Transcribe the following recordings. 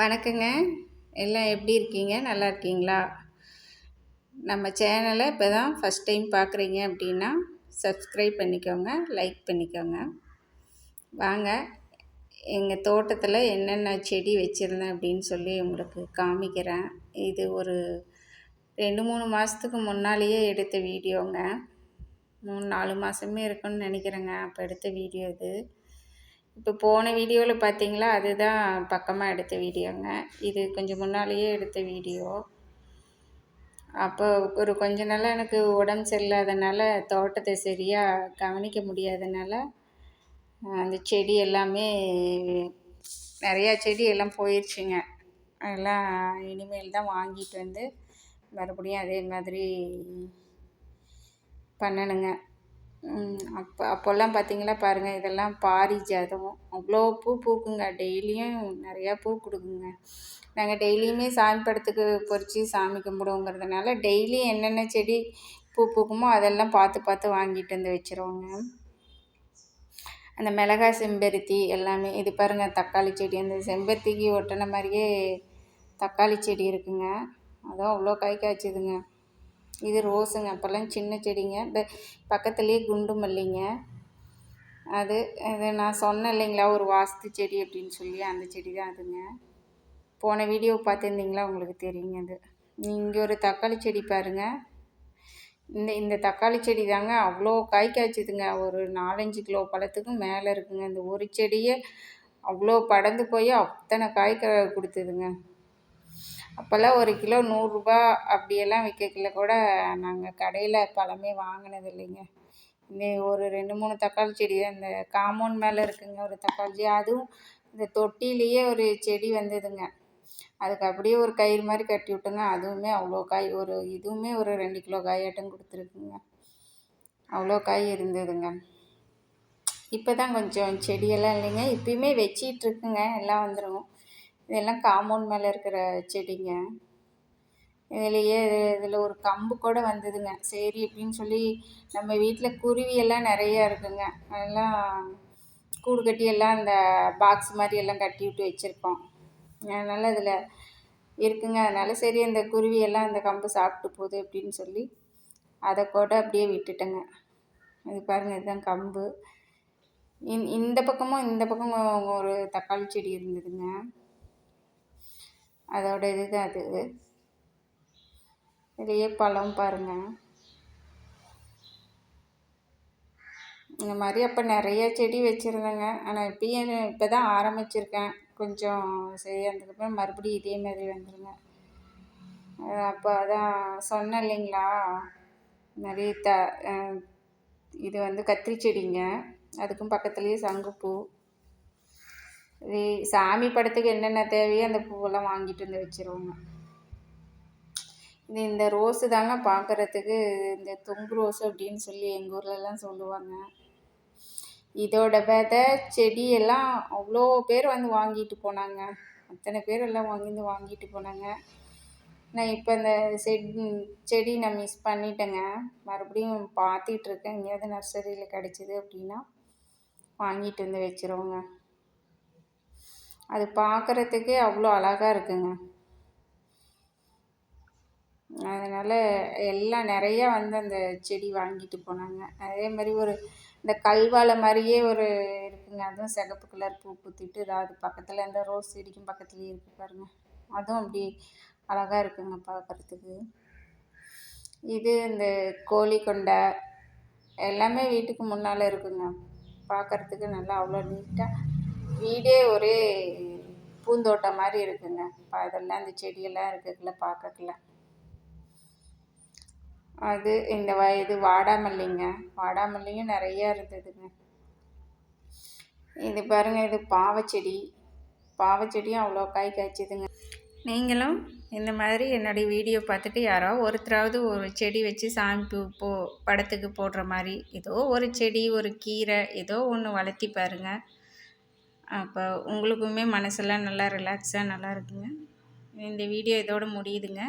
வணக்கங்க. எல்லாம் எப்படி இருக்கீங்க? நல்லா இருக்கீங்களா? நம்ம சேனலை இப்போ தான் ஃபஸ்ட் டைம் பார்க்குறீங்க அப்படின்னா சப்ஸ்கிரைப் பண்ணிக்கோங்க லைக் பண்ணிக்கோங்க. வாங்க எங்கள் தோட்டத்தில் என்னென்ன செடி வச்சுருந்தேன் அப்படின்னு சொல்லி உங்களுக்கு காமிக்கிறேன். இது ஒரு ரெண்டு மூணு மாதத்துக்கு முன்னாலேயே எடுத்த வீடியோங்க. மூணு நாலு மாதமே இருக்குன்னு நினைக்கிறேங்க. அப்போ எடுத்த வீடியோ இது. இப்போ போன வீடியோவில் பார்த்தீங்களா? அதுதான் பக்கமாக எடுத்த வீடியோங்க. இது கொஞ்சம் முன்னாலேயே எடுத்த வீடியோ. அப்போ ஒரு கொஞ்ச நாளாக எனக்கு உடம்பு சரியில்லாதனால தோட்டத்தை சரியாக கவனிக்க முடியாதனால அந்த செடி எல்லாமே நிறையா செடி எல்லாம் போயிடுச்சுங்க அதெல்லாம் இனிமேல் தான் வாங்கிட்டு வந்து மறுபடியும் அதே மாதிரி பண்ணணுங்க. அப்போ அப்போல்லாம் பார்த்தீங்களா பாருங்கள் இதெல்லாம் பாரிஜாதம். அவ்வளோ பூ பூக்குங்க டெய்லியும் நிறையா பூ கொடுக்குங்க. நாங்கள் டெய்லியுமே சாமி படத்துக்கு பறித்து சாமி கும்பிடுவோங்கிறதுனால டெய்லி என்னென்ன செடி பூ பூக்குமோ அதெல்லாம் பார்த்து பார்த்து வாங்கிட்டு வந்து வச்சுருவோங்க. அந்த மிளகாய் செம்பருத்தி எல்லாமே இது பாருங்கள் தக்காளி செடி அந்த செம்பருத்திக்கு ஒட்டின மாதிரியே தக்காளி செடி இருக்குங்க. அதுவும் அவ்வளோ காய் காய்ச்சிதுங்க இது ரோஸுங்க அப்போல்லாம் சின்ன செடிங்க. இந்த பக்கத்துலேயே குண்டு மல்லிங்க. அது இது நான் சொன்னேன் இல்லைங்களா ஒரு வாஸ்து செடி அப்படின்னு சொல்லி அந்த செடி தான் அதுங்க. போன வீடியோ பார்த்துருந்தீங்களா உங்களுக்கு தெரியுங்க அது இங்கே ஒரு தக்காளி செடி பாருங்கள் இந்த இந்த தக்காளி செடி தாங்க அவ்வளோ காய் காய்ச்சிதுங்க. ஒரு நாலஞ்சு கிலோ பழத்துக்கும் மேலே இருக்குங்க. இந்த ஒரு செடியே அவ்வளோ படந்து போய் அத்தனை காய் கொடுத்துதுங்க கொடுத்ததுங்க. அப்போல்லாம் ஒரு கிலோ நூறுரூபா அப்படியெல்லாம் விற்கக்குள்ள கூட நாங்கள் கடையில் பழமே வாங்கினது இல்லைங்க. இந்த ஒரு ரெண்டு மூணு தக்காளி செடி அந்த காம்பவுண்ட் மேலே இருக்குங்க ஒரு தக்காளி அதுவும் இந்த தொட்டிலேயே ஒரு செடி வந்ததுங்க. அதுக்கு அப்படியே ஒரு கயிறு மாதிரி கட்டி விட்டுங்க. அதுவுமே அவ்வளோ காய் ஒரு இதுவுமே ஒரு ரெண்டு கிலோ காயாட்டம் கொடுத்துருக்குங்க. அவ்வளோ காய் இருந்ததுங்க. இப்போ தான் கொஞ்சம் செடியெல்லாம் இல்லைங்க. இப்பயுமே வச்சிட்ருக்குங்க. எல்லாம் வந்துடும் இதெல்லாம் காம்பவுண்ட் மேலே இருக்கிற செடிங்க. இதுலேயே இதில் ஒரு கம்பு கூட வந்ததுங்க. சரி அப்படின்னு சொல்லி நம்ம வீட்டில் குருவியெல்லாம் நிறையா இருக்குங்க. அதெல்லாம் கூடு கட்டி எல்லாம் அந்த பாக்ஸ் மாதிரி எல்லாம் கட்டி விட்டு வச்சுருக்கோம். அதனால் இதில் இருக்குங்க. அதனால் சரி அந்த குருவியெல்லாம் அந்த கம்பு சாப்பிட்டு போகுது அப்படின்னு சொல்லி அதை கூட அப்படியே விட்டுட்டேங்க. இது பாருங்கள் இதுதான் கம்பு. இந்த பக்கமும் இந்த பக்கமும் ஒரு தக்காளி செடி இருந்ததுங்க. அதோட இது தான் அது. இதுலேயே பழம் பாருங்கள் இந்த மாதிரி அப்போ நிறைய செடி வச்சுருந்தேங்க. ஆனால் இப்பயும் இப்போ தான் ஆரம்பிச்சிருக்கேன். கொஞ்சம் சரி மறுபடியும் இதே மாதிரி வந்துடுங்க அப்போ அதான் சொன்னேன் இல்லைங்களா? நிறைய த இது வந்து கத்திரி செடிங்க. அதுக்கும் பக்கத்துலேயே சங்குப்பூ. சாமி படத்துக்கு என்னென்ன தேவையோ அந்த பூவெல்லாம் வாங்கிட்டு வந்து வச்சுருவோங்க. இது இந்த ரோஸு தாங்க பார்க்குறதுக்கு இந்த தொங்கு ரோஸ் அப்படின்னு சொல்லி எங்கள் ஊர்லலாம் சொல்லுவாங்க. இதோட விதை செடியெல்லாம் அவ்வளோ பேர் வந்து வாங்கிட்டு போனாங்க. அத்தனை பேர் எல்லாம் வாங்கி வாங்கிட்டு போனாங்க. நான் இப்போ இந்த செட் செடி நான் மிஸ் பண்ணிட்டேங்க. மறுபடியும் பார்த்துட்ருக்கேன் எங்கேயாவது நர்சரியில் கிடச்சிது அப்படின்னா வாங்கிட்டு வந்து வச்சுருவோங்க. அது பார்க்குறதுக்கே அவ்வளோ அழகாக இருக்குங்க. அதனால் எல்லாம் நிறையா வந்து அந்த செடி வாங்கிட்டு போனாங்க. அதே மாதிரி ஒரு இந்த கல்வாழை மாதிரியே ஒரு இருக்குங்க. அதுவும் சிகப்பு கலர் பூ பூத்திட்டு அது பக்கத்தில் இந்த ரோஸ் செடிக்கும் பக்கத்துலேயே இருக்குது பாருங்கள் அதுவும் அப்படி அழகாக இருக்குங்க பார்க்குறதுக்கு. இது இந்த கோழி கொண்டை எல்லாமே வீட்டுக்கு முன்னால் இருக்குங்க. பார்க்குறதுக்கு நல்லா அவ்வளோ நீட்டாக வீடே ஒரே பூந்தோட்டம் மாதிரி இருக்குங்க. அதெல்லாம் இந்த செடியெல்லாம் இருக்குதுல பார்க்கக்குள்ள. அது இந்த வ இது வாடாமல்லிங்க. வாடாமல்லியும் நிறையா இருந்ததுங்க. இது பாருங்கள் இது பாவச்செடி பாவச்செடியும் அவ்வளோ காய் காய்ச்சிதுங்க. நீங்களும் இந்த மாதிரி என்னுடைய வீடியோ பார்த்துட்டு யாரோ ஒருத்தராவது ஒரு செடி வச்சு சாமி பூ போ படத்துக்கு போடுற மாதிரி ஏதோ ஒரு செடி ஒரு கீரை ஏதோ ஒன்று வளர்த்தி பாருங்கள் அப்போ உங்களுக்குமே மனசெல்லாம் நல்லா ரிலாக்ஸாக நல்லா இருக்குங்க. இந்த வீடியோ இதோடு முடியுதுங்க.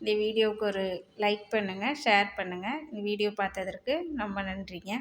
இந்த வீடியோவுக்கு ஒரு லைக் பண்ணுங்கள் ஷேர் பண்ணுங்கள் இந்த வீடியோ பார்த்ததற்கு ரொம்ப நன்றிங்க.